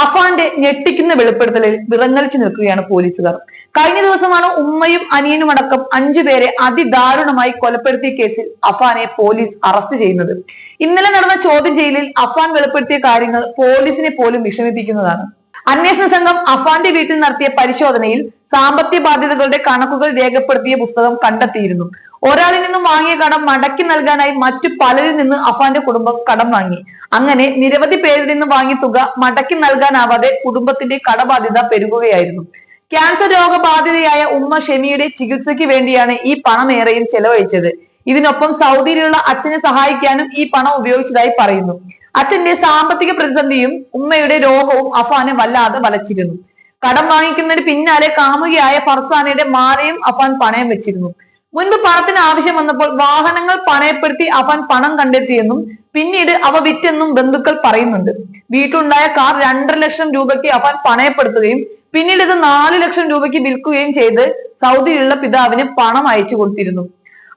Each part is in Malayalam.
അഫാന്റെ ഞെട്ടിക്കുന്ന വെളിപ്പെടുത്തലിൽ വിറങ്ങലിച്ചു നിൽക്കുകയാണ് പോലീസുകാർ. കഴിഞ്ഞ ദിവസമാണ് ഉമ്മയും അനിയനും അടക്കം അഞ്ചു പേരെ അതിദാരുണമായി കൊലപ്പെടുത്തിയ കേസിൽ അഫാനെ പോലീസ് അറസ്റ്റ് ചെയ്യുന്നത്. ഇന്നലെ നടന്ന ചോദ്യം ചെയ്യലിൽ അഫാൻ വെളിപ്പെടുത്തിയ കാര്യങ്ങൾ പോലീസിനെ പോലും വിഷമിപ്പിക്കുന്നതാണ്. അന്വേഷണ സംഘം അഫാന്റെ വീട്ടിൽ നടത്തിയ പരിശോധനയിൽ സാമ്പത്തിക ബാധ്യതകളുടെ കണക്കുകൾ രേഖപ്പെടുത്തിയ പുസ്തകം കണ്ടെത്തിയിരുന്നു. ഒരാളിൽ നിന്നും വാങ്ങിയ കടം മടക്കി നൽകാനായി മറ്റു പലരിൽ നിന്ന് അഫാന്റെ കുടുംബം കടം വാങ്ങി. അങ്ങനെ നിരവധി പേരിൽ നിന്നും വാങ്ങി തുക മടക്കി നൽകാനാവാതെ കുടുംബത്തിന്റെ കടബാധ്യത പെരുകുകയായിരുന്നു. ക്യാൻസർ രോഗബാധിതയായ ഉമ്മ ഷെമിയുടെ ചികിത്സയ്ക്ക് വേണ്ടിയാണ് ഈ പണം ഏറെയും ചെലവഴിച്ചത്. ഇതിനൊപ്പം സൗദിയിലുള്ള അച്ഛനെ സഹായിക്കാനും ഈ പണം ഉപയോഗിച്ചതായി പറയുന്നു. അച്ഛന്റെ സാമ്പത്തിക പ്രതിസന്ധിയും ഉമ്മയുടെ രോഗവും അഫാനെ വല്ലാതെ വലച്ചിരുന്നു. കടം വാങ്ങിക്കുന്നതിന് പിന്നാലെ കാമുകിയായ ഫർസാനയുടെ മാലയും അഫാൻ പണയം വെച്ചിരുന്നു. മുൻപ് പണത്തിന് ആവശ്യം വന്നപ്പോൾ വാഹനങ്ങൾ പണയപ്പെടുത്തി അവൻ പണം കണ്ടെത്തിയെന്നും പിന്നീട് അവ വിറ്റെന്നും ബന്ധുക്കൾ പറയുന്നുണ്ട്. വീട്ടിലുണ്ടായ കാർ രണ്ടര ലക്ഷം രൂപയ്ക്ക് അവൻ പണയപ്പെടുത്തുകയും പിന്നീട് ഇത് നാല് ലക്ഷം രൂപയ്ക്ക് വിൽക്കുകയും ചെയ്ത് സൗദിയിലുള്ള പിതാവിന് പണം അയച്ചു കൊടുത്തിരുന്നു.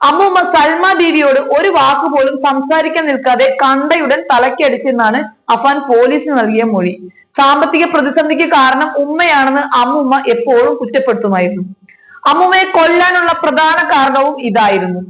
അമ്മൂമ്മ സൽമ ദേവിയോട് ഒരു വാക്ക് പോലും സംസാരിക്കാൻ നിൽക്കാതെ കണ്ടയുടൻ തലക്കടിച്ചെന്നാണ് അഫാൻ പോലീസിന് നൽകിയ മൊഴി. സാമ്പത്തിക പ്രതിസന്ധിക്ക് കാരണം ഉമ്മയാണെന്ന് അമ്മൂമ്മ എപ്പോഴും കുറ്റപ്പെടുത്തുമായിരുന്നു. അമ്മൂമ്മയെ കൊല്ലാനുള്ള പ്രധാന കാരണവും ഇതായിരുന്നു.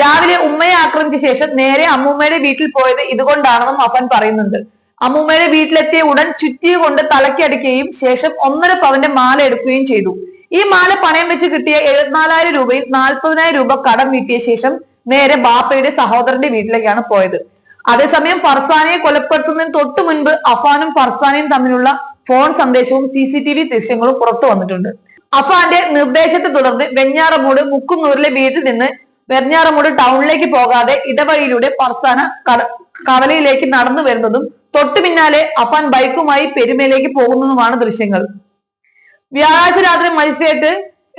രാവിലെ ഉമ്മയെ ആക്രമിച്ച ശേഷം നേരെ അമ്മൂമ്മയുടെ വീട്ടിൽ പോയത് ഇതുകൊണ്ടാണെന്നും അപ്പൻ പറയുന്നുണ്ട്. അമ്മൂമ്മയുടെ വീട്ടിലെത്തിയ ഉടൻ ചുറ്റിയ കൊണ്ട് തലക്കടിക്കുകയും ശേഷം ഒന്നര പവന്റെ മാല എടുക്കുകയും ചെയ്തു. ഈ മാല പണയം വെച്ച് കിട്ടിയ എഴുപത്തിനാലായിരം രൂപയിൽ നാൽപ്പതിനായിരം രൂപ കടം വീട്ടിയ ശേഷം നേരെ ബാപ്പയുടെ സഹോദരന്റെ വീട്ടിലേക്കാണ് പോയത്. അതേസമയം ഫർസാനയെ കൊലപ്പെടുത്തുന്നതിന് തൊട്ടു മുൻപ് അഫാനും ഫർസാനയും തമ്മിലുള്ള ഫോൺ സന്ദേശവും സി സി ടി വി ദൃശ്യങ്ങളും പുറത്തു വന്നിട്ടുണ്ട്. അഫാന്റെ നിർദ്ദേശത്തെ തുടർന്ന് വെഞ്ഞാറമൂട് മുക്കുന്നൂരിലെ വീട്ടിൽ നിന്ന് വെഞ്ഞാറമൂട് ടൗണിലേക്ക് പോകാതെ ഇടവഴിയിലൂടെ പർസാന കവലയിലേക്ക് നടന്നു വരുന്നതും തൊട്ടു പിന്നാലെ അപ്പാൻ ബൈക്കുമായി പെരുമയിലേക്ക് പോകുന്നതുമാണ് ദൃശ്യങ്ങൾ. വ്യാഴാഴ്ച രാത്രി മജിസ്ട്രേറ്റ്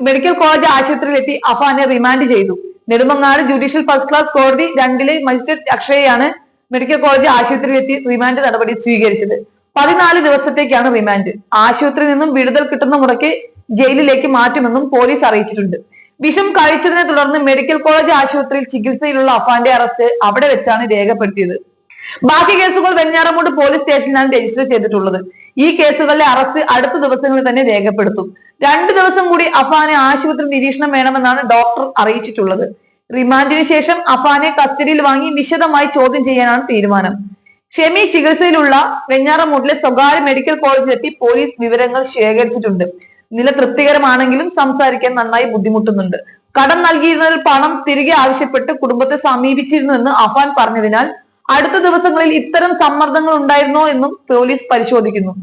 മെഡിക്കൽ കോളേജ് ആശുപത്രിയിലെത്തി അഫാനെ റിമാൻഡ് ചെയ്തു. നെടുമങ്ങാട് ജുഡീഷ്യൽ ഫസ്റ്റ് ക്ലാസ് കോടതി രണ്ടിലെ മജിസ്ട്രേറ്റ് അക്ഷയയാണ് മെഡിക്കൽ കോളേജ് ആശുപത്രിയിലെത്തി റിമാൻഡ് നടപടി സ്വീകരിച്ചത്. പതിനാല് ദിവസത്തേക്കാണ് റിമാൻഡ്. ആശുപത്രിയിൽ നിന്നും വിടുതൽ കിട്ടുന്ന മുറയ്ക്ക് ജയിലിലേക്ക് മാറ്റുമെന്നും പോലീസ് അറിയിച്ചിട്ടുണ്ട്. വിഷം കഴിച്ചതിനെ തുടർന്ന് മെഡിക്കൽ കോളേജ് ആശുപത്രിയിൽ ചികിത്സയിലുള്ള അഫാന്റെ അറസ്റ്റ് അവിടെ വെച്ചാണ് രേഖപ്പെടുത്തിയത്. ബാക്കി കേസുകൾ വെഞ്ഞാറമൂട് പോലീസ് സ്റ്റേഷനിലാണ് രജിസ്റ്റർ ചെയ്തിട്ടുള്ളത്. ഈ കേസുകളിലെ അറസ്റ്റ് അടുത്ത ദിവസങ്ങളിൽ തന്നെ രേഖപ്പെടുത്തും. രണ്ടു ദിവസം കൂടി അഫാനെ ആശുപത്രി നിരീക്ഷണം വേണമെന്നാണ് ഡോക്ടർ അറിയിച്ചിട്ടുള്ളത്. റിമാൻഡിന് ശേഷം അഫാനെ കസ്റ്റഡിയിൽ വാങ്ങി വിശദമായി ചോദ്യം ചെയ്യാനാണ് തീരുമാനം. ഷെമി ചികിത്സയിലുള്ള വെഞ്ഞാറമൂട്ടിലെ സ്വകാര്യ മെഡിക്കൽ കോളേജിലെത്തി പോലീസ് വിവരങ്ങൾ ശേഖരിച്ചിട്ടുണ്ട്. നില തൃപ്തികരമാണെങ്കിലും സംസാരിക്കാൻ നന്നായി ബുദ്ധിമുട്ടുന്നുണ്ട്. കടം നൽകിയിരുന്നതിൽ പണം തിരികെ ആവശ്യപ്പെട്ട് കുടുംബത്തെ സമീപിച്ചിരുന്നുവെന്ന് അഫാൻ പറഞ്ഞതിനാൽ അടുത്ത ദിവസങ്ങളിൽ ഇത്തരം സമ്മർദ്ദങ്ങൾ ഉണ്ടായിരുന്നോ എന്നും പോലീസ് പരിശോധിക്കുന്നു.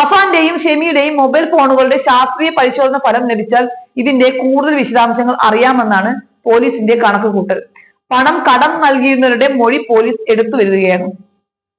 അഫാന്റെയും ഷെമിയുടെയും മൊബൈൽ ഫോണുകളുടെ ശാസ്ത്രീയ പരിശോധന ഫലം ലഭിച്ചാൽ ഇതിന്റെ കൂടുതൽ വിശദാംശങ്ങൾ അറിയാമെന്നാണ് പോലീസിന്റെ കണക്കുകൂട്ടൽ. പണം കടം നൽകിയിരുന്നവരുടെ മൊഴി പോലീസ് എടുത്തു വരികയാണ്.